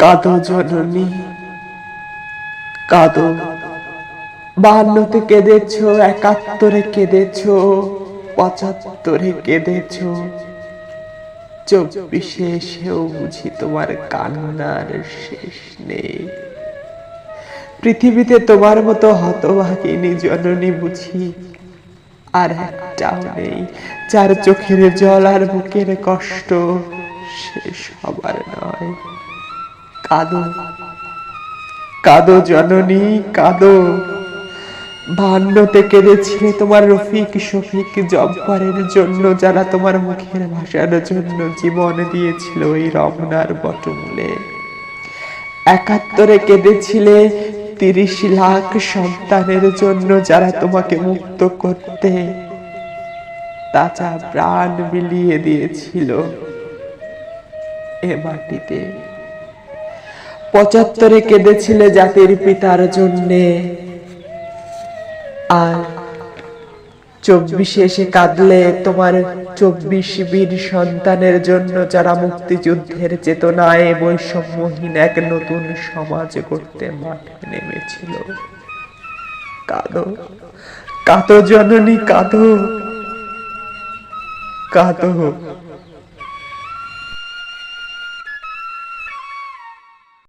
কাঁদো জননী, কাঁদো। বাহান্নতে কেঁদেছ, একাত্তরে কেঁদেছ, পঁচাত্তরে কেঁদেছ। চব্বিশে এসেও বুঝি তোমার কান্নার শেষ নেই। পৃথিবীতে তোমার মতো হতভাগিনী জননী বুঝি আর একটাও নেই, যার চোখের জল আর বুকের কষ্ট শেষ হবার নয়। কাঁদো। কাঁদো জননী, কাঁদো। ভান্নতে কেঁদেছিলে তোমার রফিক শফিক জব্বারের জন্য, যারা তোমার মুখের ভাষার জন্য জীবন দিয়েছিল ওই রমনার বটমূলে। একাত্তরে কেঁদেছিলে তিরিশ লাখ সন্তানের জন্য, যারা তোমাকে মুক্ত করতে তাজা প্রাণ বিলিয়ে দিয়েছিল এ মাটিতে। পঁচাত্তরে কেঁদেছিলে জাতির পিতার জন্যে। আর চব্বিশে এসে কাঁদলে তোমার চব্বিশ বীর সন্তানের জন্য যারা মুক্তিযুদ্ধের চেতনায় বৈষম্যহীন এক নতুন সমাজ করতে মাঠে নেমেছিল। কাঁদো কাঁদো জননী, কাঁদো। কাঁদো।